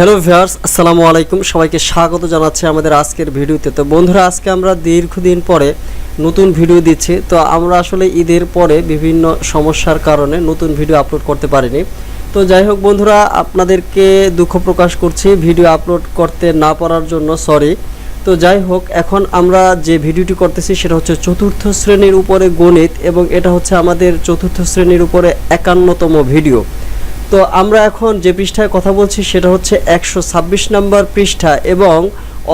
Hello viewers, আসসালামু আলাইকুম। সবাইকে স্বাগত জানাচ্ছি আমাদের আজকের ভিডিওতে। তো বন্ধুরা, আজকে আমরা দীর্ঘদিন পরে নতুন ভিডিও দিচ্ছি। তো আমরা আসলে ঈদের পরে বিভিন্ন সমস্যার কারণে নতুন ভিডিও আপলোড করতে পারিনি। তো যাই হোক বন্ধুরা, আপনাদেরকে দুঃখ প্রকাশ করছি ভিডিও আপলোড করতে না পারার জন্য সরি তো যাই হোক, এখন আমরা যে ভিডিওটি করতেছি সেটা হচ্ছে চতুর্থ শ্রেণির উপরে গণিত এবং এটা হচ্ছে আমাদের চতুর্থ শ্রেণির উপরে একান্নতম ভিডিও। তো আমরা এখন যে পৃষ্ঠায় কথা বলছি সেটা হচ্ছে একশো ছাব্বিশ নম্বর পৃষ্ঠা এবং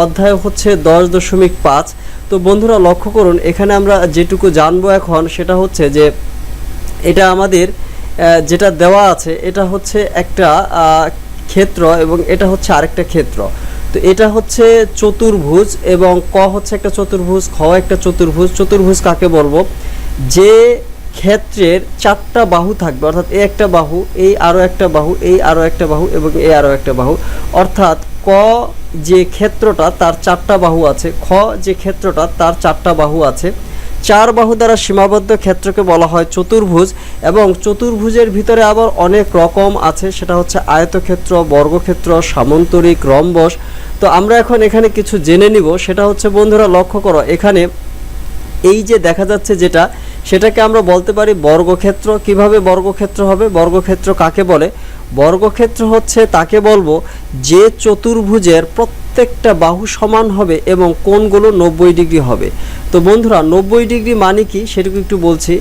অধ্যায় হচ্ছে দশ দশমিক পাঁচ। তো বন্ধুরা লক্ষ্য করুন, এখানে আমরা যেটুকু জানব এখন সেটা হচ্ছে যে এটা আমাদের যেটা দেওয়া আছে এটা হচ্ছে একটা ক্ষেত্র এবং এটা হচ্ছে আরেকটা ক্ষেত্র। তো এটা হচ্ছে চতুর্ভুজ এবং ক হচ্ছে একটা চতুর্ভুজ, খ একটা চতুর্ভুজ। চতুর্ভুজ কাকে বলব? যে ক্ষেত্রের চারটা বাহু থাকবে, অর্থাৎ এই একটা বাহু, এই আরও একটা বাহু, এই আরও একটা বাহু এবং এই আরও একটা বাহু। অর্থাৎ ক যে ক্ষেত্রটা, তার চারটা বাহু আছে, খ যে ক্ষেত্রটা, তার চারটা বাহু আছে। চার বাহু দ্বারা সীমাবদ্ধ ক্ষেত্রকে বলা হয় চতুর্ভুজ এবং চতুর্ভুজের ভিতরে আবার অনেক রকম আছে, সেটা হচ্ছে আয়তক্ষেত্র, বর্গক্ষেত্র, সামন্তরিক, রম্বস। তো আমরা এখন এখানে কিছু জেনে নিব, সেটা হচ্ছে বন্ধুরা লক্ষ্য করো, এখানে এই যে দেখা যাচ্ছে যেটা সেটাকে আমরা বলতে পারি বর্গক্ষেত্র। কীভাবে বর্গক্ষেত্র হবে? বর্গক্ষেত্র কাকে বলে? বর্গক্ষেত্র হচ্ছে তাকে বলব যে চতুর্ভুজের প্রত্যেকটা বাহু সমান হবে এবং কোনগুলো নব্বই ডিগ্রি হবে। তো বন্ধুরা, নব্বই ডিগ্রি মানে কি? সেটুকু একটু বলছি।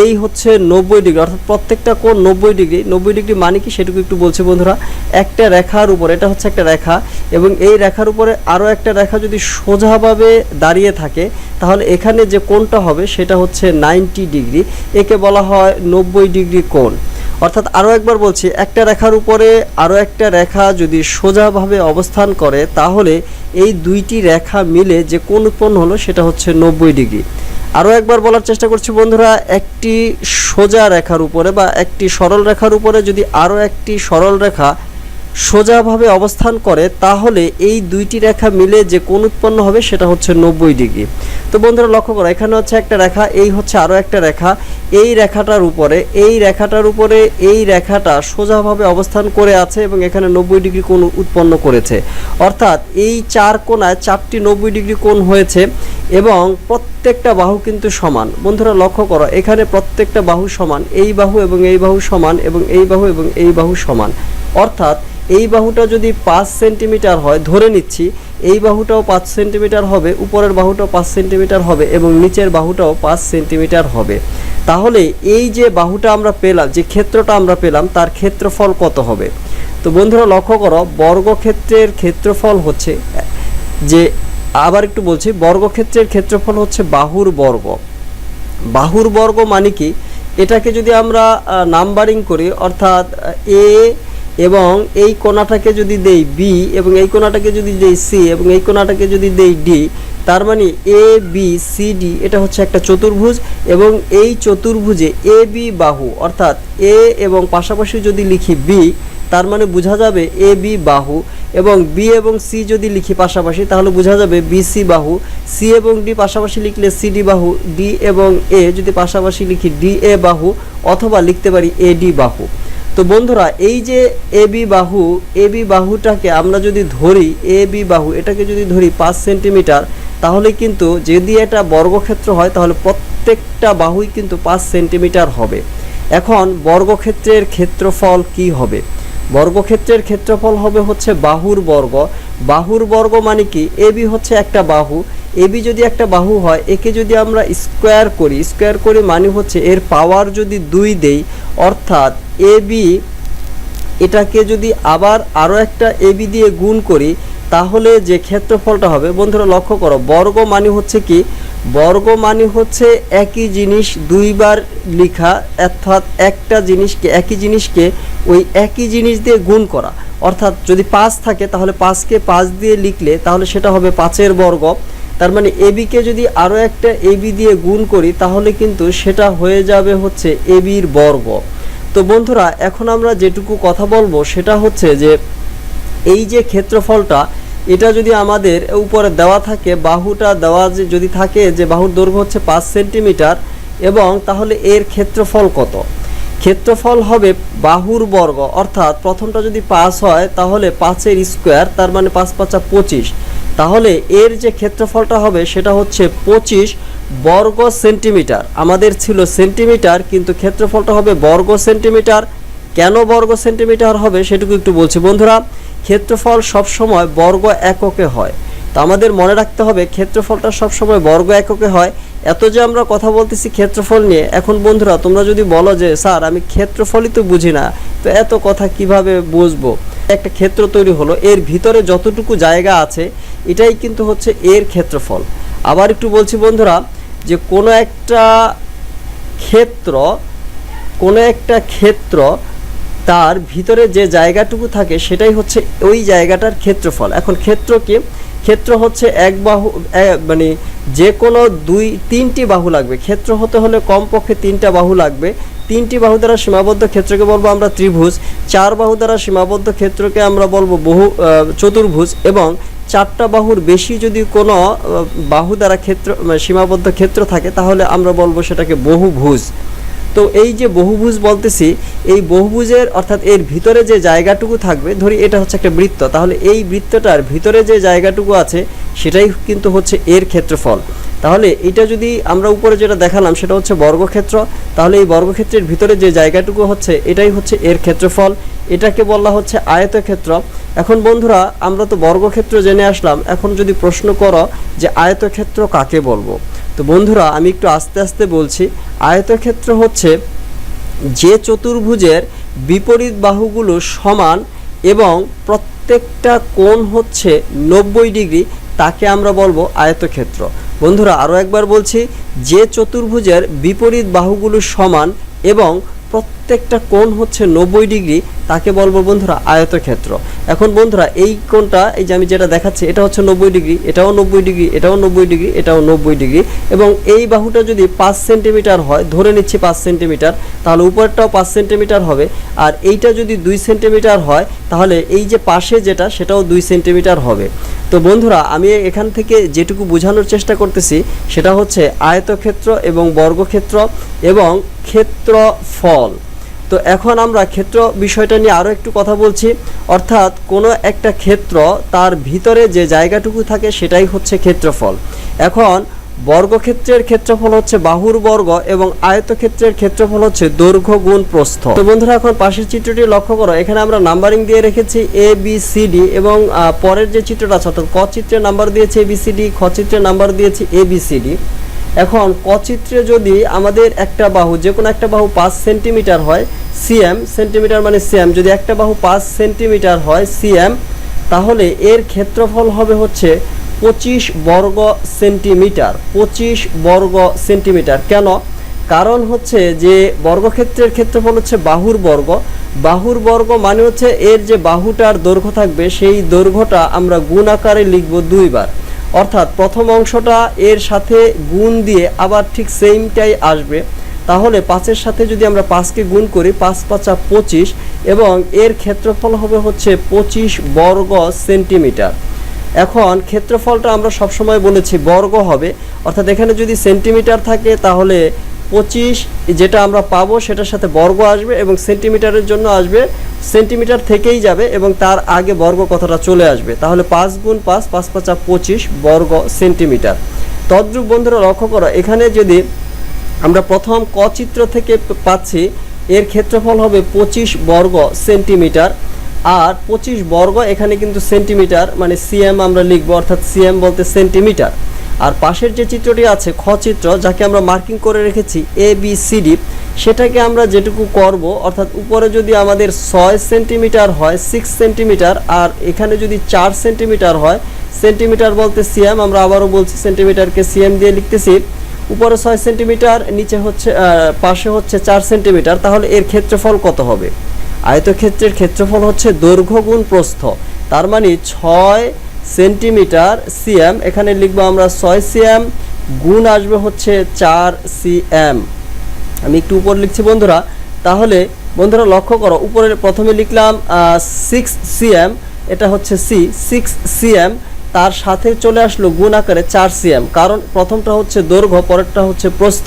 এই হচ্ছে নব্বই ডিগ্রি, অর্থাৎ প্রত্যেকটা কোণ নব্বই ডিগ্রি। নব্বই ডিগ্রি মানে কি? সেটুকু একটু বলছি বন্ধুরা। একটা রেখার উপর, এটা হচ্ছে একটা রেখা এবং এই রেখার উপরে আরও একটা রেখা যদি সোজাভাবে দাঁড়িয়ে থাকে, তাহলে এখানে যে কোণটা হবে সেটা হচ্ছে নাইনটি ডিগ্রি। একে বলা হয় নব্বই ডিগ্রি কোণ। অর্থাৎ আরও একবার বলছি, একটা রেখার উপরে আরও একটা রেখা যদি সোজাভাবে অবস্থান করে, তাহলে এই দুইটি রেখা মিলে যে কোণ উৎপন্ন হলো সেটা হচ্ছে নব্বই ডিগ্রি। আরও একবার বলার চেষ্টা করছি, বন্ধুরা, একটি সোজা রেখার উপরে বা একটি সরল রেখার উপরে যদি আরও একটি সরল রেখা সোজাভাবে অবস্থান করে, তাহলে এই দুইটি রেখা মিলে যে কোণ উৎপন্ন হবে সেটা হচ্ছে নব্বই ডিগ্রি। তো বন্ধুরা লক্ষ্য করো, এখানে হচ্ছে একটা রেখা, এই হচ্ছে আরও একটা রেখা। এই রেখাটার উপরে, এই রেখাটার উপরে, এই রেখাটা সোজাভাবে অবস্থান করে আছে এবং এখানে নব্বই ডিগ্রি কোণ উৎপন্ন করেছে। অর্থাৎ এই চার কোণায় চারটি নব্বই ডিগ্রি কোণ হয়েছে এবং প্রত্যেকটা বাহু কিন্তু সমান। বন্ধুরা লক্ষ্য করো, এখানে প্রত্যেকটা বাহু সমান, এই বাহু এবং এই বাহু সমান এবং এই বাহু এবং এই বাহু সমান। অর্থাৎ এই বাহুটা যদি পাঁচ সেন্টিমিটার হয়, ধরে নিচ্ছি, এই বাহুটাও পাঁচ সেন্টিমিটার হবে, উপরের বাহুটাও পাঁচ সেন্টিমিটার হবে এবং নিচের বাহুটাও পাঁচ সেন্টিমিটার হবে। তাহলে এই যে বাহুটা আমরা পেলাম, যে ক্ষেত্রটা আমরা পেলাম, তার ক্ষেত্রফল কত হবে? তো বন্ধুরা, লক্ষ্য করো, বর্গক্ষেত্রের ক্ষেত্রফল হচ্ছে, যে আবার একটু বলছি, বর্গক্ষেত্রের ক্ষেত্রফল হচ্ছে বাহুর বর্গ। বাহুর বর্গ মানে কি? এটাকে যদি আমরা নাম্বারিং করি, অর্থাৎ এ এবং এই কোণাটাকে যদি দেই বি এবং এই কোণাটাকে যদি দেই সি এবং এই কোণাটাকে যদি দেই ডি তার মানে এ বি সি ডি এটা হচ্ছে একটা চতুর্ভুজ এবং এই চতুর্ভুজে এ বি বাহু, অর্থাৎ এ এবং পাশাপাশি যদি লিখি বি তার মানে বোঝা যাবে এ বি বাহু এবং বি এবং সি যদি লিখি পাশাপাশি, তাহলে বোঝা যাবে বিসি বাহু সি এবং ডি পাশাপাশি লিখলে সিডি বাহু ডি এবং এ যদি পাশাপাশি লিখি ডি এ বাহু অথবা লিখতে পারি এ ডি বাহু। তো বন্ধুরা, এই যে এ বি বাহু, এ বি বাহুটাকে আমরা যদি ধরি, এ বি বাহু, এটাকে যদি ধরি পাঁচ সেন্টিমিটার, তাহলে কিন্তু যদি এটা বর্গক্ষেত্র হয়, তাহলে প্রত্যেকটা বাহুই কিন্তু পাঁচ সেন্টিমিটার হবে। এখন বর্গক্ষেত্রের ক্ষেত্রফল কি হবে? বর্গক্ষেত্রের ক্ষেত্রফল হবে হচ্ছে বাহুর বর্গ। বাহুর বর্গ মানে কি? এবি হচ্ছে একটা বাহু। এবি যদি একটা বাহু হয় একে যদি আমরা স্কোয়ার করি স্কোয়ার করি মানে হচ্ছে এর পাওয়ার যদি দুই দেই, অর্থাৎ এবি এটাকে যদি আবার আরও একটা এবি দিয়ে গুণ করি, তাহলে যে ক্ষেত্রফলটা হবে, বন্ধুরা লক্ষ্য করো, বর্গ মানে হচ্ছে কি? বর্গ মানে হচ্ছে একই জিনিস দুইবার লেখা, অর্থাৎ একটা জিনিসকে, একই জিনিসকে ওই একই জিনিস দিয়ে গুণ করা। অর্থাৎ যদি পাঁচ থাকে, তাহলে পাঁচকে পাঁচ দিয়ে লিখলে, তাহলে সেটা হবে পাঁচের বর্গ। তার মানে এবিকে যদি আরও একটা এবি দিয়ে গুণ করি, তাহলে কিন্তু সেটা হয়ে যাবে হচ্ছে এবির বর্গ। তো বন্ধুরা, এখন আমরা যেটুকু কথা বলব, সেটা হচ্ছে যে এই যে ক্ষেত্রফলটা এটা যদি আমাদের উপরে দেওয়া থাকে, বাহুটা দেওয়া যদি থাকে যে বাহুর দৈর্ঘ্য হচ্ছে পাঁচ সেন্টিমিটার, এবং তাহলে এর ক্ষেত্রফল কত? ক্ষেত্রফল হবে বাহুর বর্গ, অর্থাৎ প্রথমটা যদি পাঁচ হয়, তাহলে পাঁচের স্কোয়ার, তার মানে পাঁচ পাঁচা পঁচিশ। তাহলে এর যে ক্ষেত্রফলটা হবে, সেটা হচ্ছে পঁচিশ বর্গ সেন্টিমিটার। আমাদের ছিল সেন্টিমিটার, কিন্তু ক্ষেত্রফলটা হবে বর্গ সেন্টিমিটার কেন বর্গ সেন্টিমিটার হবে সেটুকু একটু বলছি। বন্ধুরা, ক্ষেত্রফল সবসময় বর্গ এককে হয়। তো আমাদের মনে রাখতে হবে, ক্ষেত্রফলটা সবসময় বর্গ এককে হয়। এত যে আমরা কথা বলতেছি ক্ষেত্রফল নিয়ে, এখন বন্ধুরা, তোমরা যদি বলো যে, স্যার, আমি ক্ষেত্রফলই তো বুঝি না, তো এত কথা কীভাবে বুঝব? একটা ক্ষেত্র তৈরি হলো, এর ভিতরে যতটুকু জায়গা আছে, এটাই কিন্তু হচ্ছে এর ক্ষেত্রফল। আবার একটু বলছি বন্ধুরা, যে কোনো একটা ক্ষেত্র, কোনো একটা ক্ষেত্র তার ভিতরে যে জায়গাটুকু থাকে সেটাই হচ্ছে ওই জায়গাটার ক্ষেত্রফল। এখন ক্ষেত্র কি? ক্ষেত্র হচ্ছে এক বাহু মানে যে কোনো দুই, তিনটি বাহু লাগবে। ক্ষেত্র হতে হলে কমপক্ষে তিনটা বাহু লাগবে। তিনটি বাহু দ্বারা সীমাবদ্ধ ক্ষেত্রকে বলব আমরা ত্রিভুজ। চার বাহু দ্বারা সীমাবদ্ধ ক্ষেত্রকে আমরা বলব বহু চতুর্ভুজ এবং চারটা বাহুর বেশি যদি কোনো বাহু দ্বারা ক্ষেত্র মানে সীমাবদ্ধ ক্ষেত্র থাকে তাহলে আমরা বলব সেটাকে বহুভুজ। তো এই যে বহুভুজ বলতেছি, এই বহুভুজের অর্থাৎ এর ভিতরে যে জায়গাটুকু থাকবে, ধরি এটা হচ্ছে একটা বৃত্ত, তাহলে এই বৃত্তটার ভিতরে যে জায়গাটুকু আছে, সেটাই কিন্তু হচ্ছে এর ক্ষেত্রফল। তাহলে এটা যদি আমরা উপরে যেটা দেখালাম সেটা হচ্ছে বর্গক্ষেত্র, তাহলে এই বর্গক্ষেত্রের ভিতরে যে জায়গাটুকু হচ্ছে, এটাই হচ্ছে এর ক্ষেত্রফল। এটাকে বলা হচ্ছে আয়তক্ষেত্র। এখন বন্ধুরা, আমরা তো বর্গক্ষেত্র জেনে আসলাম, এখন যদি প্রশ্ন করো যে আয়তক্ষেত্র কাকে বলব? তো বন্ধুরা, আমি একটু আস্তে আস্তে বলছি, আয়তক্ষেত্র হচ্ছে যে চতুর্ভুজের বিপরীত বাহুগুলো সমান এবং প্রত্যেকটা কোণ হচ্ছে নব্বই ডিগ্রি তাকে আমরা বলব আয়তক্ষেত্র। বন্ধুরা আরও একবার বলছি যে চতুর্ভুজের বিপরীত বাহুগুলো সমান এবং প্রত্যেকটা কোণ হচ্ছে নব্বই ডিগ্রি, তাকে বলব বন্ধুরা আয়তক্ষেত্র। এখন বন্ধুরা এই কোণটা, এই যে আমি যেটা দেখাচ্ছি, এটা হচ্ছে নব্বই ডিগ্রি, এটাও নব্বই ডিগ্রি, এটাও নব্বই ডিগ্রি, এটাও নব্বই ডিগ্রি এবং এই বাহুটা যদি পাঁচ সেন্টিমিটার হয়, ধরে নিচ্ছি পাঁচ সেন্টিমিটার, তাহলে উপরটাও পাঁচ সেন্টিমিটার হবে আর এইটা যদি দুই সেন্টিমিটার হয়, তাহলে এই যে পাশে যেটা, সেটাও দুই সেন্টিমিটার হবে। তো বন্ধুরা, আমি এখান থেকে যেটুকু বোঝানোর চেষ্টা করতেছি, সেটা হচ্ছে আয়তক্ষেত্র এবং বর্গক্ষেত্র এবং ক্ষেত্রফল। তো এখন আমরা ক্ষেত্র বিষয়টা নিয়ে আরও একটু কথা বলছি। অর্থাৎ কোনো একটা ক্ষেত্র তার ভিতরে যে জায়গাটুকু থাকে সেটাই হচ্ছে ক্ষেত্রফল। এখন বর্গক্ষেত্রের ক্ষেত্রফল হচ্ছে বাহুর বর্গ এবং আয়তক্ষেত্রের ক্ষেত্রফল হচ্ছে দৈর্ঘ্য গুণ প্রস্থ। তো বন্ধুরা, এখন পাশের চিত্রটি লক্ষ্য করো। এখানে আমরা নাম্বারিং দিয়ে রেখেছি এ বি সি ডি এবং পরের যে চিত্রটা আছে অর্থাৎ ক চিত্রের নাম্বার দিয়েছে এ বি সি ডি খ চিত্রের নাম্বার দিয়েছি এ বি সি ডি এখন কচিত্রে যদি আমাদের একটা বাহু, যে কোনো একটা বাহু পাঁচ সেন্টিমিটার হয় সিএম সেন্টিমিটার মানে সিএম যদি একটা বাহু পাঁচ সেন্টিমিটার হয় সিএম তাহলে এর ক্ষেত্রফল হবে হচ্ছে পঁচিশ বর্গ সেন্টিমিটার, পঁচিশ বর্গ সেন্টিমিটার। কেন? কারণ হচ্ছে যে বর্গক্ষেত্রের ক্ষেত্রফল হচ্ছে বাহুর বর্গ। বাহুর বর্গ মানে হচ্ছে এর যে বাহুটার দৈর্ঘ্য থাকবে, সেই দৈর্ঘ্যটা আমরা গুণ আকারে লিখব দুইবার। অর্থাৎ প্রথম অংশটা এর সাথে গুণ দিয়ে আবার ঠিক সেমটাই আসবে। তাহলে পাঁচের সাথে যদি আমরা পাঁচকে গুণ করি, পাঁচ পাঁচা পঁচিশ, এবং এর ক্ষেত্রফল হবে হচ্ছে পঁচিশ বর্গ সেন্টিমিটার। এখন ক্ষেত্রফলটা আমরা সবসময় বলেছি বর্গ হবে। অর্থাৎ এখানে যদি সেন্টিমিটার থাকে, তাহলে পঁচিশ, যেটা আমরা পাবো সেটার সাথে বর্গ আসবে এবং সেন্টিমিটারের জন্য আসবে, সেন্টিমিটার থেকেই যাবে এবং তার আগে বর্গ কথাটা চলে আসবে। তাহলে পাঁচ গুণ পাঁচ পাঁচ পাঁচা পঁচিশ, বর্গ সেন্টিমিটার। তদ্রূপ বন্ধুরা লক্ষ্য করো, এখানে যদি আমরা প্রথম ক চিত্র থেকে পাচ্ছি, এর ক্ষেত্রফল হবে পঁচিশ বর্গ সেন্টিমিটার। আর পঁচিশ বর্গ এখানে কিন্তু সেন্টিমিটার মানে সিএম আমরা লিখব, অর্থাৎ সিএম বলতে সেন্টিমিটার। আর পাশের যে চিত্রটি আছে, খ চিত্র, যাকে আমরা মার্কিং করে রেখেছি এ বি সি ডি সেটাকে আমরা যেটুকু করব, অর্থাৎ উপরে যদি আমাদের ছয় সেন্টিমিটার হয় সিক্স সেন্টিমিটার, আর এখানে যদি চার সেন্টিমিটার হয়, সেন্টিমিটার বলতে সিএম আমরা আবারও বলছি সেন্টিমিটারকে সিএম দিয়ে লিখতেছি। উপরে ছয় সেন্টিমিটার, নিচে হচ্ছে পাশে হচ্ছে চার সেন্টিমিটার, তাহলে এর ক্ষেত্রফল কত হবে? আয়তক্ষেত্রের ক্ষেত্রফল হচ্ছে দৈর্ঘ্য গুণ প্রস্থ। তার মানে ছয় সেন্টিমিটার সিএম। এখানে লিখব আমরা ছয় সিএম, গুণ আসবে হচ্ছে চার সিএম। আমি একটু উপর লিখছি বন্ধুরা। তাহলে বন্ধুরা লক্ষ্য করো উপরে প্রথমে লিখলাম সিক্স সিএম, এটা হচ্ছে সি সিক্স সিএম। তার সাথে চলে আসলো গুণ আকারে চার সিএম। কারণ প্রথমটা হচ্ছে দৈর্ঘ্য, পরেরটা হচ্ছে প্রস্থ।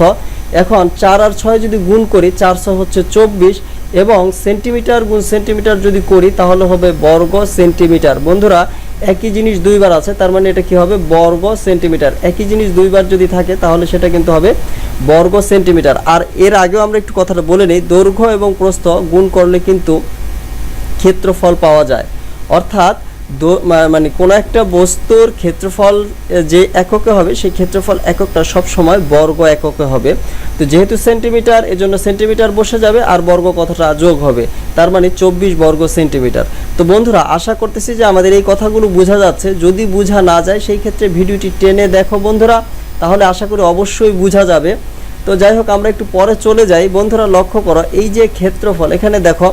এখন চার আর ছয় যদি গুণ করি চারশো হচ্ছে চব্বিশ। এবং সেন্টিমিটার গুণ সেন্টিমিটার যদি করি, তাহলে হবে বর্গ সেন্টিমিটার। বন্ধুরা একই জিনিস দুইবার আছে, তার মানে এটা কি হবে? বর্গ সেন্টিমিটার। একই জিনিস দুইবার যদি থাকে, তাহলে সেটা কিন্তু হবে বর্গ সেন্টিমিটার। আর এর আগেও আমরা একটু কথাটা বলে নিই, দৈর্ঘ্য এবং প্রস্থ গুণ করলে কিন্তু ক্ষেত্রফল পাওয়া যায়। অর্থাৎ মানে কোনো একটা বস্তুর ক্ষেত্রফল যে এককে হবে, সেই ক্ষেত্রফল এককটা সব সময় বর্গ এককে হবে। তো যেহেতু সেন্টিমিটার, এজন্য সেন্টিমিটার বসে যাবে আর বর্গ কথাটা যোগ হবে? তার মানে চব্বিশ বর্গ সেন্টিমিটার। তো বন্ধুরা, আশা করতেছি যে আমাদের এই কথাগুলো বোঝা যাচ্ছে। যদি বোঝা না যায়, সেই ক্ষেত্রে ভিডিওটি টেনে দেখো বন্ধুরা। তাহলে আশা করি অবশ্যই বোঝা যাবে। তো যাই হোক, আমরা একটু পরে চলে যাই। বন্ধুরা, লক্ষ্য করো, এই যে ক্ষেত্রফল, এখানে দেখো,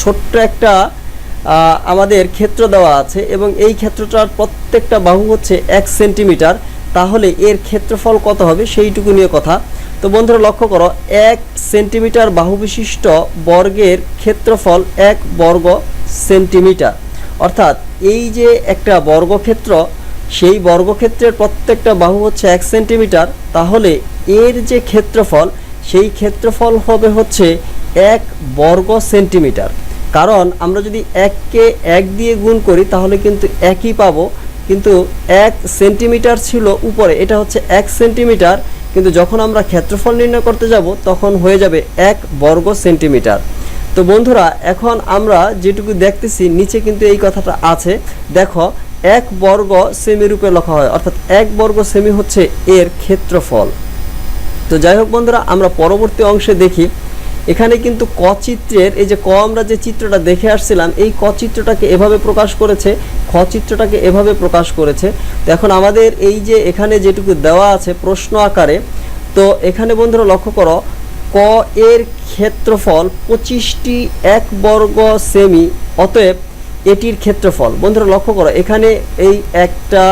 ছোট্ট একটা আমাদের ক্ষেত্র দেওয়া আছে এবং এই ক্ষেত্রটার প্রত্যেকটা বাহু হচ্ছে এক সেন্টিমিটার। তাহলে এর ক্ষেত্রফল কত হবে সেইটুকু নিয়ে কথা। তো বন্ধুরা লক্ষ্য করো, এক সেন্টিমিটার বাহু বিশিষ্ট বর্গের ক্ষেত্রফল এক বর্গ সেন্টিমিটার। অর্থাৎ এই যে একটা বর্গক্ষেত্র, সেই বর্গক্ষেত্রের প্রত্যেকটা বাহু হচ্ছে এক সেন্টিমিটার। তাহলে এর যে ক্ষেত্রফল, সেই ক্ষেত্রফল হবে হচ্ছে এক বর্গ সেন্টিমিটার। কারণ আমরা যদি এককে এক দিয়ে গুণ করি, তাহলে কিন্তু একই পাবো। কিন্তু এক সেন্টিমিটার ছিল উপরে, এটা হচ্ছে এক সেন্টিমিটার। কিন্তু যখন আমরা ক্ষেত্রফল নির্ণয় করতে যাব, তখন হয়ে যাবে এক বর্গ সেন্টিমিটার। তো বন্ধুরা, এখন আমরা যেটুকু দেখতেছি, নিচে কিন্তু এই কথাটা আছে। দেখো, এক বর্গ সেমি রূপে লেখা হয়, অর্থাৎ এক বর্গ সেমি হচ্ছে এর ক্ষেত্রফল। তো যাই হোক বন্ধুরা, আমরা পরবর্তী অংশে দেখি। এখানে কিন্তু ক চিত্রের, এই যে ক আমরা যে চিত্রটা দেখে আসছিলাম, এই ক চিত্রটাকে এভাবে প্রকাশ করেছে, খ চিত্রটাকে এভাবে প্রকাশ করেছে। তো এখন আমাদের এই যে এখানে যেটুকু দেওয়া আছে প্রশ্ন আকারে, তো এখানে বন্ধুরা লক্ষ্য করো, ক এর ক্ষেত্রফল পঁচিশটি এক বর্গ সেমি, অতএব এটির ক্ষেত্রফল। বন্ধুরা লক্ষ্য করো, এখানে এই একটা,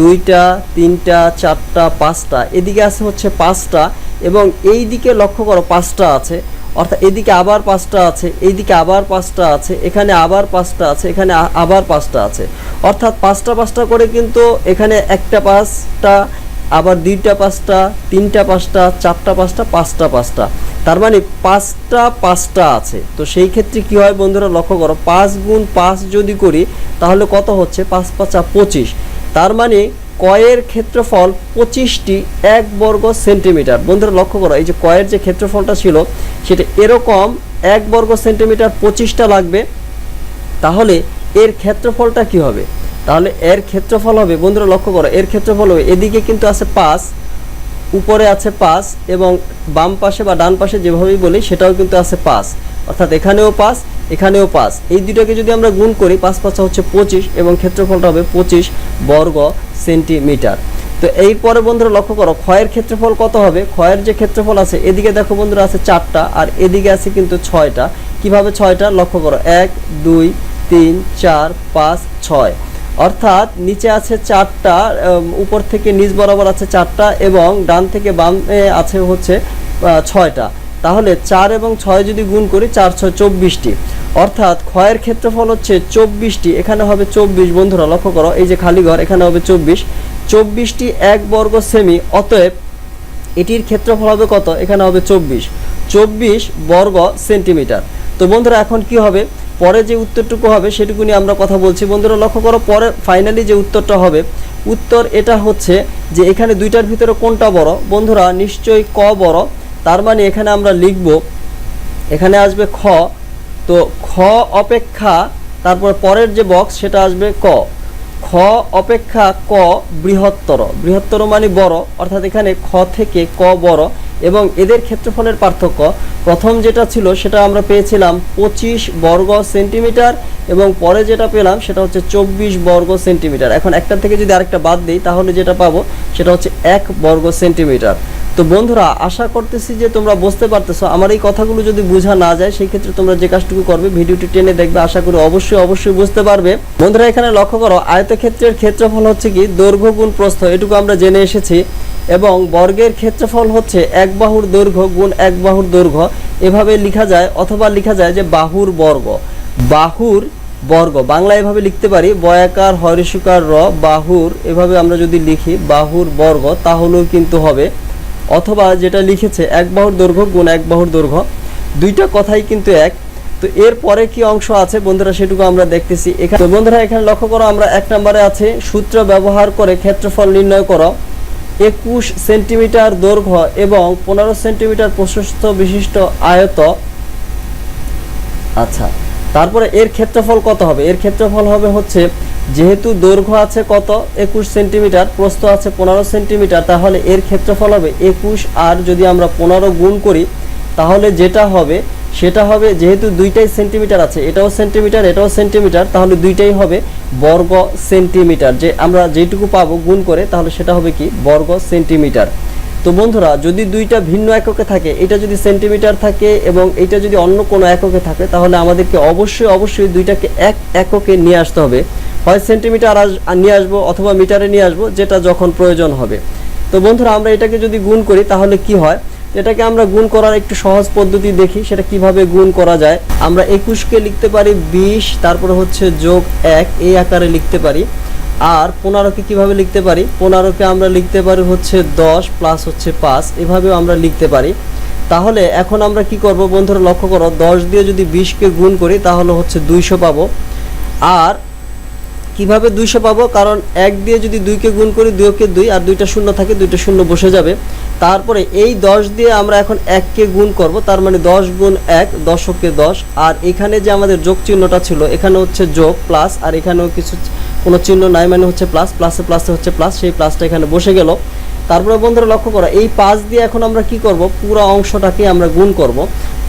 দুইটা, তিনটা, চারটা, পাঁচটা, এদিকে আছে হচ্ছে পাঁচটা, এবং এই দিকে লক্ষ্য করো পাঁচটা আছে। অর্থাৎ এদিকে আবার পাঁচটা আছে, এইদিকে আবার পাঁচটা আছে, এখানে আবার পাঁচটা আছে, এখানে আবার পাঁচটা আছে। অর্থাৎ পাঁচটা পাঁচটা করে কিন্তু এখানে একটা পাঁচটা, আবার দুইটা পাঁচটা, তিনটা পাঁচটা, চারটা পাঁচটা পাঁচটা পাঁচটা। তার মানে পাঁচটা পাঁচটা আছে। তো সেই ক্ষেত্রে কি হয় বন্ধুরা, লক্ষ্য করো, পাঁচ গুণ পাঁচ যদি করি, তাহলে কত হচ্ছে? পাঁচ পাঁচা পঁচিশ। তার মানে কয়ের ক্ষেত্রফল পঁচিশটি এক বর্গ সেন্টিমিটার। বন্ধুরা, লক্ষ্য করো, এই যে কয়ের যে ক্ষেত্রফলটা ছিল, সেটা এরকম এক বর্গ সেন্টিমিটার পঁচিশটা লাগবে। তাহলে এর ক্ষেত্রফলটা কি হবে? তাহলে এর ক্ষেত্রফল হবে, বন্ধুরা, লক্ষ্য করো, এর ক্ষেত্রফল হবে, এদিকে কিন্তু আছে পাঁচ, উপরে আছে পাঁচ এবং বাম পাশে বা ডান পাশে যেভাবেই বলি, সেটাও কিন্তু আছে পাঁচ। অর্থাৎ এখানেও পাঁচ এখানেও পাঁচ। এই দুটোকে যদি আমরা গুণ করি, পাঁচ পাঁচা হচ্ছে পঁচিশ এবং ক্ষেত্রফলটা হবে পঁচিশ বর্গ সেন্টিমিটার। তো এই পরে বন্ধুরা লক্ষ্য করো, ক্ষয়ের ক্ষেত্রফল কত হবে? ক্ষয়ের যে ক্ষেত্রফল আছে, এদিকে দেখো বন্ধুরা আছে চারটা আর এদিকে আছে কিন্তু ছয়টা। কীভাবে ছয়টা? লক্ষ্য করো, এক, দুই, তিন, চার, পাঁচ, ছয়। অর্থাৎ নিচে আছে চারটা উপর থেকে নিচ বরাবর আছে চারটা এবং ডান থেকে বামে আছে হচ্ছে ছয়টা। তাহলে চার এবং ছয় যদি গুণ করি, চার, ছয়, চব্বিশটি। অর্থাৎ ক্ষয়ের ক্ষেত্রফল হচ্ছে চব্বিশটি, এখানে হবে চব্বিশ। বন্ধুরা, লক্ষ্য করো, এই যে খালি ঘর, এখানে হবে চব্বিশ। চব্বিশটি এক বর্গ সেমি, অতএব এটির ক্ষেত্রফল হবে কত? এখানে হবে চব্বিশ। চব্বিশ বর্গ সেন্টিমিটার। তো বন্ধুরা, এখন কি হবে? পরে যে উত্তরটুকু হবে, সেটুকু নিয়ে আমরা কথা বলছি। বন্ধুরা, লক্ষ্য করো, পরে ফাইনালি যে উত্তরটা হবে, উত্তর এটা হচ্ছে যে এখানে দুইটার ভিতরে কোনটা বড়? বন্ধুরা, নিশ্চয়ই ক বড়? তার মানে এখানে আমরা লিখব, এখানে আসবে খ, তো খ অপেক্ষা, তারপর পরের যে বক্স সেটা আসবে ক। খ অপেক্ষা ক বৃহত্তর বৃহত্তর মানে বড়, অর্থাৎ এখানে খ থেকে ক বড়। এবং এদের ক্ষেত্রফলের পার্থক্য, প্রথম যেটা ছিল সেটা আমরা পেয়েছিলাম পঁচিশ বর্গ সেন্টিমিটার এবং পরে যেটা পেলাম সেটা হচ্ছে চব্বিশ বর্গ সেন্টিমিটার। এখন একটা থেকে যদি আরেকটা বাদ দিই, তাহলে যেটা পাবো সেটা হচ্ছে এক বর্গ সেন্টিমিটার। তো বন্ধুরা, আশা করতেছি যে তোমরা বুঝতে পারতেছো। আমার এই কথাগুলো যদি বোঝা না যায়, সেই ক্ষেত্রে তোমরা যে কাজটুকু করবে, ভিডিওটি টেনে দেখবে, আশা করি অবশ্যই অবশ্যই বুঝতে পারবে। বন্ধুরা, এখানে লক্ষ্য করো, আয়তক্ষেত্রের ক্ষেত্রফল হচ্ছে কি, দৈর্ঘ্য গুণ প্রস্থ, এটুকু আমরা জেনে এসেছি। এবং বর্গের ক্ষেত্রফল হচ্ছে এক বাহুর দৈর্ঘ্য গুণ এক বাহুর দৈর্ঘ্য। এভাবে লিখা যায় অথবা লিখা যায় যে বাহুর বর্গ। বাহুর বর্গ। বাংলা এভাবে লিখতে পারি, বয়াকার হরিষুকার র, বাহুর। এভাবে আমরা যদি লিখি বাহুর বর্গ, তাহলেও কিন্তু হবে। অথবা যেটা লিখেছে, এক বাহুর দৈর্ঘ্য গুণ এক বাহুর দৈর্ঘ্য। দুইটা কথাই কিন্তু এক। তো এর পরে কি অংশ আছে বন্ধুরা সেটুকু আমরা দেখতেছি। এখানে বন্ধুরা এখানে লক্ষ্য করো, আমরা এক নম্বরে আছে। সূত্র ব্যবহার করে ক্ষেত্রফল নির্ণয় করো। একুশ সেন্টিমিটার দৈর্ঘ্য এবং পনেরো সেন্টিমিটার প্রশস্ত বিশিষ্ট আয়ত। আচ্ছা তারপরে এর ক্ষেত্রফল কত হবে? এর ক্ষেত্রফল হবে হচ্ছে, যেহেতু দৈর্ঘ্য আছে কত? একুশ সেন্টিমিটার, প্রস্থ আছে পনেরো সেন্টিমিটার, তাহলে এর ক্ষেত্রফল হবে একুশ। আর যদি আমরা পনেরো গুণ করি, তাহলে যেটা হবে সেটা হবে যেহেতু দুইটাই সেন্টিমিটার আছে, এটাও সেন্টিমিটার এটাও সেন্টিমিটার, তাহলে দুইটাই হবে বর্গ সেন্টিমিটার। যে আমরা যেটুকু পাবো গুণ করে, তাহলে সেটা হবে কি? বর্গ সেন্টিমিটার। তো বন্ধুরা, যদি দুইটা ভিন্ন এককে থাকে, এটা যদি সেন্টিমিটার থাকে এবং এটা যদি অন্য কোনো এককে থাকে, তাহলে আমাদেরকে অবশ্যই অবশ্যই দুইটাকে এক এককে নিয়ে আসতে হবে। হয় সেন্টিমিটার আস- নিয়ে আসব অথবা মিটারে নিয়ে আসব, যেটা যখন প্রয়োজন হবে। তো বন্ধুরা, আমরা এটাকে যদি গুণ করি, তাহলে কি হয়? এটাকে আমরা গুণ করার একটু সহজ পদ্ধতি দেখি, সেটা কীভাবে গুণ করা যায়। আমরা একুশকে লিখতে পারি, বিশ, তারপরে হচ্ছে যোগ এক, এই আকারে লিখতে পারি। আর পনেরোকে কীভাবে লিখতে পারি? পনেরোকে আমরা লিখতে পারি হচ্ছে দশ প্লাস হচ্ছে পাঁচ, এভাবেও আমরা লিখতে পারি। তাহলে এখন আমরা কি করব বন্ধুরা, লক্ষ্য করো, দশ দিয়ে যদি বিশকে গুণ করি, তাহলে হচ্ছে দুইশো পাবো। আর কীভাবে দুইশো পাবো? কারণ এক দিয়ে যদি দুইকে গুণ করি, দুইকে দুই, আর দুইটা শূন্য থাকে, দুইটা শূন্য বসে যাবে। তারপরে এই দশ দিয়ে আমরা এখন এককে গুণ করব, তার মানে দশ গুণ এক, দশকে দশ। আর এখানে যে আমাদের যোগ চিহ্নটা ছিল, এখানে হচ্ছে যোগ প্লাস আর এখানেও কিছু কোনো চিহ্ন নাই মানে হচ্ছে প্লাস প্লাসে প্লাসে হচ্ছে প্লাস সেই প্লাসটা এখানে বসে গেল। তারপরে বন্ধুরা লক্ষ্য করা, এই পাঁচ দিয়ে এখন আমরা কি করব? পুরো অংশটাকে আমরা গুণ করব।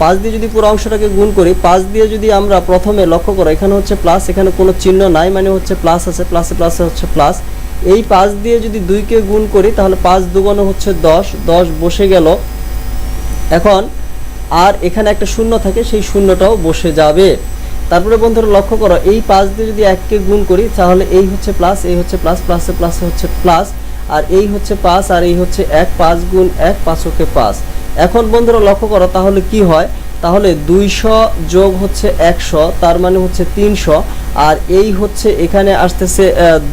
পাঁচ দিয়ে যদি পুরো অংশটাকে গুণ করি, পাঁচ দিয়ে যদি আমরা প্রথমে লক্ষ্য করো, এখানে হচ্ছে প্লাস এখানে কোনো চিহ্ন নাই মানে হচ্ছে প্লাস আছে প্লাসে প্লাসে হচ্ছে প্লাস এই পাঁচ দিয়ে যদি দুইকে গুণ করি, তাহলে পাঁচ দুগুণে হচ্ছে দশ দশ বসে গেল। এখন, আর এখানে একটা শূন্য থাকে, সেই শূন্যটাও বসে যাবে। তারপরে বন্ধুরা লক্ষ্য করো, এই পাঁচ দিয়ে যদি এককে গুণ করি, তাহলে এই হচ্ছে প্লাস এই হচ্ছে প্লাস প্লাসে প্লাসে হচ্ছে প্লাস আর এই হচ্ছে পাঁচ, আর এই হচ্ছে এক, পাঁচ গুণ এক, পাঁচ ওকে পাঁচ। এখন বন্ধুরা লক্ষ্য করো, তাহলে কি হয়? তাহলে দুইশো যোগ হচ্ছে একশো, তার মানে হচ্ছে তিনশো, আর এই হচ্ছে এখানে আসতেছে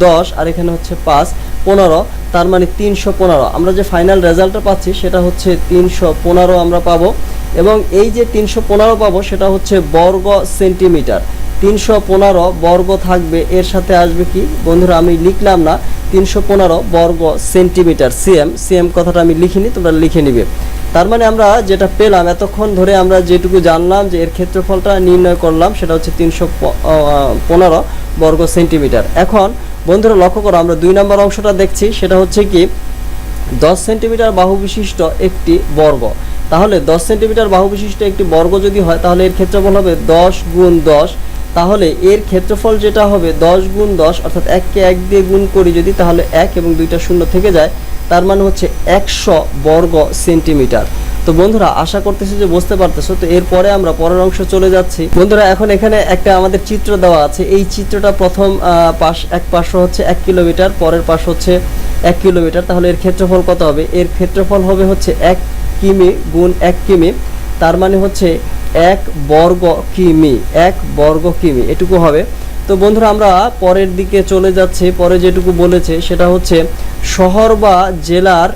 দশ, আর এখানে হচ্ছে পাঁচ, পনেরো, তার মানে তিনশো পনেরো। আমরা যে ফাইনাল রেজাল্টটা পাচ্ছি, সেটা হচ্ছে তিনশো পনেরো আমরা পাবো। এবং এই যে তিনশো পনেরো পাবো, সেটা হচ্ছে বর্গ সেন্টিমিটার। তিনশো পনেরো বর্গ থাকবে, এর সাথে আসবে কি? বন্ধুরা, আমি লিখলাম না, তিনশো পনেরো বর্গ সেন্টিমিটার, সিএম সিএম কথাটা আমি লিখিনি, তোমরা লিখে নিবে। তার মানে আমরা যেটা পেলাম, এতক্ষণ ধরে আমরা যেটুকু জানলাম যে এর ক্ষেত্রফলটা নির্ণয় করলাম, সেটা হচ্ছে তিনশো পনেরো বর্গ সেন্টিমিটার। এখন, বন্ধুরা, লক্ষ্য করো, আমরা দুই নম্বর অংশটা দেখছি, সেটা হচ্ছে কি, দশ সেন্টিমিটার বাহু বিশিষ্ট একটি বর্গ। তাহলে দশ সেন্টিমিটার বাহু বিশিষ্ট একটি বর্গ যদি হয়, তাহলে এর ক্ষেত্রফল হবে দশ গুণ দশ তাহলে এর ক্ষেত্রফল যেটা হবে দশ গুণ দশ, অর্থাৎ এককে এক দিয়ে গুণ করি যদি, তাহলে এক এবং দুইটা শূন্য থেকে যায়। তার মানে হচ্ছে একশো বর্গ সেন্টিমিটার। তো বন্ধুরা, আশা করতেছি যে বুঝতে পারতেছো। তো এরপরে আমরা পরের অংশ চলে যাচ্ছি। বন্ধুরা, এখন এখানে একটা আমাদের চিত্র দেওয়া আছে। এই চিত্রটা প্রথম পাশ, এক পার্শ্ব হচ্ছে এক কিলোমিটার, পরের পাশ হচ্ছে এক কিলোমিটার। তাহলে এর ক্ষেত্রফল কত হবে? এর ক্ষেত্রফল হবে হচ্ছে এক কিমি গুণ এক কিমি। তার মানে হচ্ছে এক বর্গ কিমি, এক বর্গ কিমি, এটুকু হবে। তো বন্ধুরা, আমরা পরের দিকে চলে যাচ্ছি। পরে যেটুকু বলেছে, সেটা হচ্ছে শহর বা জেলার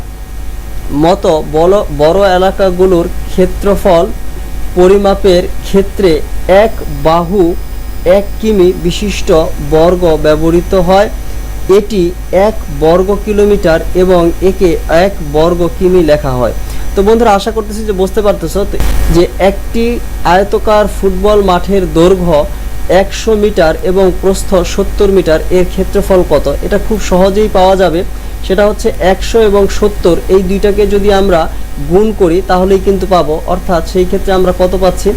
মতো বড় বড় এলাকাগুলোর ক্ষেত্রফল পরিমাপের ক্ষেত্রে এক বাহু, এক কিমি বিশিষ্ট বর্গ ব্যবহৃত হয়। এটি এক বর্গ কিলোমিটার এবং একে এক বর্গ কিমি লেখা হয়। তো বন্ধুরা, আশা করতেছি যে বুঝতে পারতেছো যে একটি আয়তকার ফুটবল মাঠের দৈর্ঘ্য একশো মিটার এবং প্রস্থ সত্তর মিটার, এর ক্ষেত্রফল কত? এটা খুব সহজেই পাওয়া যাবে। সেটা হচ্ছে একশো এবং সত্তর। এই দুইটাকে যদি আমরা গুণ করি, তাহলেই কিন্তু পাবো। অর্থাৎ সেই ক্ষেত্রে আমরা কত পাচ্ছি?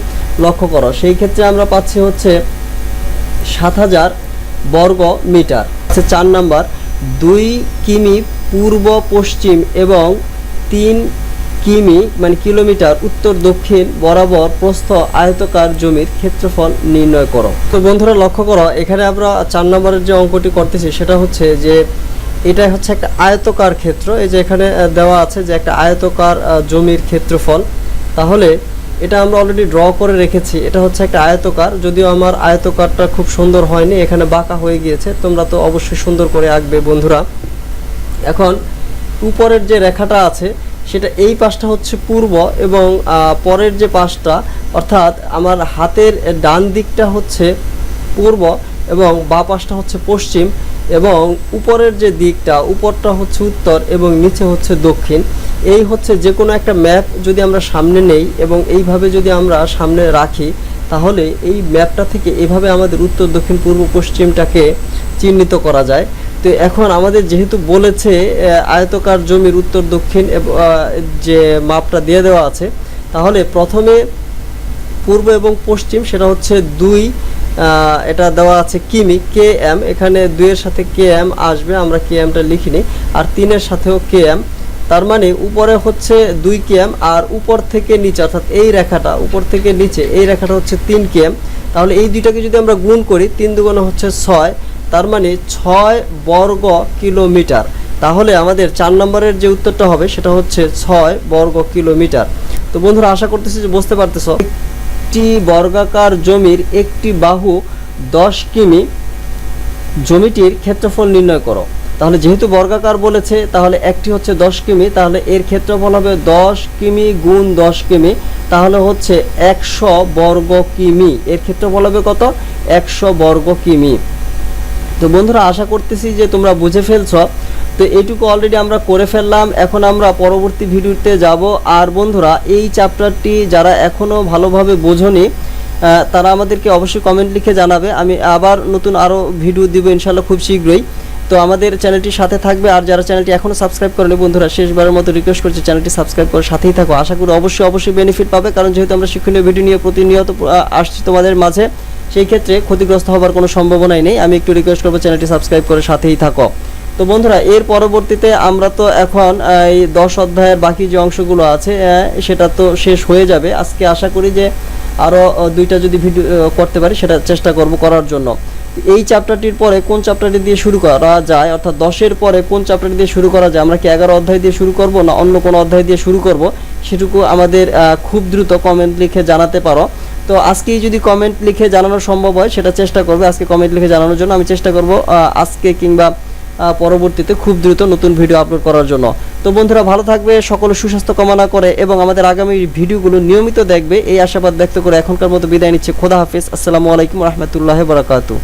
লক্ষ্য করো, সেই ক্ষেত্রে আমরা পাচ্ছি হচ্ছে সাত হাজার বর্গ মিটার। চার নাম্বার। দুই কিমি পূর্ব পশ্চিম এবং তিন কিমি মানে কিলোমিটার, উত্তর, দক্ষিণ, বরাবর প্রস্থ আয়তকার জমির ক্ষেত্রফল নির্ণয় করো। তো বন্ধুরা, লক্ষ্য করো, এখানে আমরা চার নম্বরের যে অঙ্কটি করতেছি, সেটা হচ্ছে যে এটা হচ্ছে একটা আয়তকার ক্ষেত্র। এই যে এখানে দেওয়া আছে যে একটা আয়তকার জমির ক্ষেত্রফল। তাহলে এটা আমরা অলরেডি ড্র করে রেখেছি, এটা হচ্ছে একটা আয়তকার। যদিও আমার আয়তকারটা খুব সুন্দর হয়নি, এখানে বাঁকা হয়ে গিয়েছে, তোমরা তো অবশ্যই সুন্দর করে আঁকবে বন্ধুরা। এখন উপরের যে রেখাটা আছে সেটা এই পাশটা হচ্ছে পূর্ব এবং পরের যে পাশটা, অর্থাৎ আমার হাতের ডান দিকটা হচ্ছে পূর্ব এবং বা পাশটা হচ্ছে পশ্চিম এবং উপরের যে দিকটা, উপরটা হচ্ছে উত্তর এবং নিচে হচ্ছে দক্ষিণ। এই হচ্ছে যে কোনো একটা ম্যাপ যদি আমরা সামনে নেই এবং এইভাবে যদি আমরা সামনে রাখি, তাহলে এই ম্যাপটা থেকে এভাবে আমাদের উত্তর, দক্ষিণ, পূর্ব, পশ্চিমটাকে চিহ্নিত করা যায়। তো এখন আমাদের যেহেতু বলেছে আয়তকার জমির উত্তর, দক্ষিণ যে মাপটা দিয়ে দেওয়া আছে, তাহলে প্রথমে পূর্ব এবং পশ্চিম সেটা হচ্ছে দুই এটা দেওয়া আছে কিমি কে এম এখানে দুইয়ের সাথে কে এম আসবে, আমরা কে এমটা লিখিনি, আর তিনের সাথেও কে এম তার মানে উপরে হচ্ছে দুই কে এম আর উপর থেকে নিচে, অর্থাৎ এই রেখাটা, উপর থেকে নিচে, এই রেখাটা হচ্ছে তিন কে এম তাহলে এই দুইটাকে যদি আমরা গুণ করি, তিন দুগুণে হচ্ছে ছয় তার মানে ছয় বর্গ কিলোমিটার। তাহলে আমাদের চার নম্বরের যে উত্তরটা হবে, সেটা হচ্ছে ছয় বর্গ কিলোমিটার। তো বন্ধুরা, আশা করতেছি যে বুঝতে পারতেছ। একটি বর্গাকার জমির একটি বাহু দশ কিমি। জমিটির ক্ষেত্রফল নির্ণয় করো। তাহলে যেহেতু বর্গাকার বলেছে, তাহলে একটি হচ্ছে দশ কিমি, তাহলে এর ক্ষেত্রফল হবে দশ কিমি গুণ দশ কিমি। তাহলে হচ্ছে একশো বর্গ কিমি। এর ক্ষেত্রফল হবে কত? একশো বর্গ কিমি। তো বন্ধুরা, আশা করতেছি যে তোমরা বুঝে ফেলছ। তো এইটুকু অলরেডি আমরা করে ফেললাম। এখন আমরা পরবর্তী ভিডিওতে যাব। আর বন্ধুরা, এই চ্যাপ্টারটি যারা এখনও ভালোভাবে বোঝনি তারা আমাদেরকে অবশ্যই কমেন্ট লিখে জানাবে। আমি আবার নতুন আরও ভিডিও দিব ইনশাল্লাহ খুব শীঘ্রই। তো আমাদের চ্যানেলটির সাথে থাকবে। আর যারা চ্যানেলটি এখনও সাবস্ক্রাইব করেনি, বন্ধুরা, শেষবারের মতো রিকোয়েস্ট করছি চ্যানেলটি সাবস্ক্রাইব করে সাথেই থাকো। আশা করি অবশ্যই অবশ্যই বেনিফিট পাবে। কারণ যেহেতু আমরা শিক্ষণীয় ভিডিও নিয়ে প্রতিনিয়ত আসছি তোমাদের মাঝে সেই ক্ষেত্রে ক্ষতিগ্রস্ত হবার কোনো সম্ভাবনাই নেই। আমি একটু রিকোয়েস্ট করব চ্যানেলটি সাবস্ক্রাইব করে সাথেই থাকো। তো বন্ধুরা, এর পরবর্তীতে আমরা তো এখন এই দশ অধ্যায়ের বাকি যে অংশগুলো আছে সেটা তো শেষ হয়ে যাবে। আজকে আশা করি যে আরও দুইটা যদি ভিডিও করতে পারি, সেটা চেষ্টা করব করার জন্য। এই চ্যাপ্টারটির পরে কোন চ্যাপ্টারটি দিয়ে শুরু করা যায়, অর্থাৎ দশের পরে কোন চ্যাপ্টারটি দিয়ে শুরু করা যায়, আমরা কি এগারো অধ্যায় দিয়ে শুরু করব না অন্য কোনো অধ্যায় দিয়ে শুরু করব, সেটুকু আমাদের খুব দ্রুত কমেন্ট লিখে জানাতে পারো। তো আজকেই যদি কমেন্ট লিখে জানানো সম্ভব হয়, সেটা চেষ্টা করবে আজকে কমেন্ট লিখে জানানোর জন্য। আমি চেষ্টা করব আজকে কিংবা পরবর্তীতে খুব দ্রুত নতুন ভিডিও আপলোড করার জন্য। তো বন্ধুরা, ভালো থাকবে, সকল সুস্বাস্থ্য কামনা করে এবং আমাদের আগামী ভিডিওগুলো নিয়মিত দেখবে, এই আশাবাদ ব্যক্ত করে এখনকার মতো বিদায় নিচ্ছে। খোদা হাফিজ, আসসালামু আলাইকুম রহমতুল্লাহ বারাকাতু